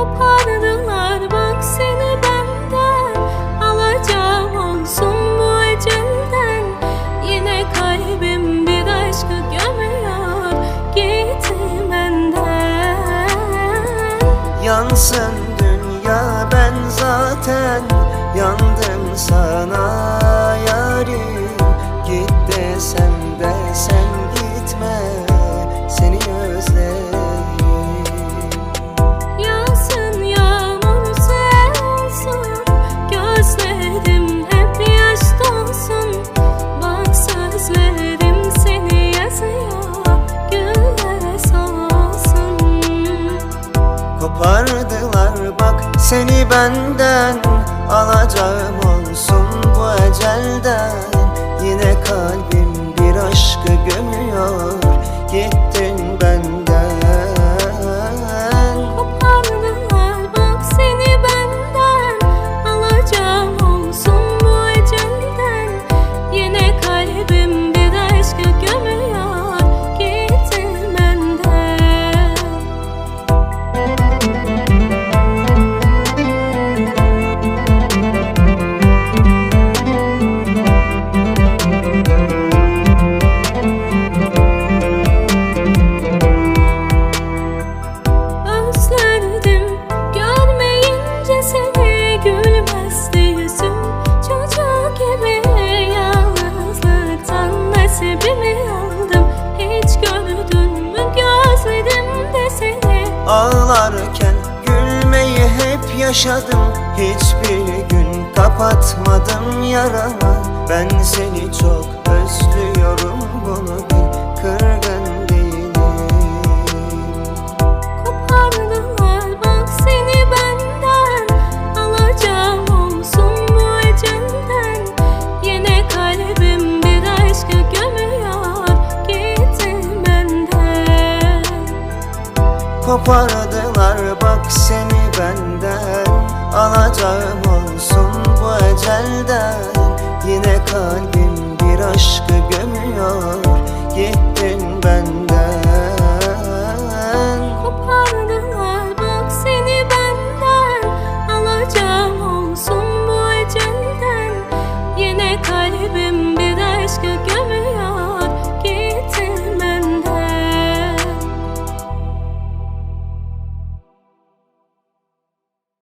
Kopardılar. Bak seni benden Alacağım olsun bu ecelden. Yine kalbim bir aşkı gömüyor. Gitti benden. Yansın dünya ben zaten Yandım sana seni benden Alacağım olsun bu ecelden. Yine kalbim bir aşkı gömüyor. Gittin Ağlarken gülmeyi hep yaşadım. Hiçbir gün kapatmadım yaramı Ben seni çok özlüyorum bunu kopardılar. Bak seni benden Alacağım olsun bu ecelden. Yine kalbim bir aşkı gömüyor.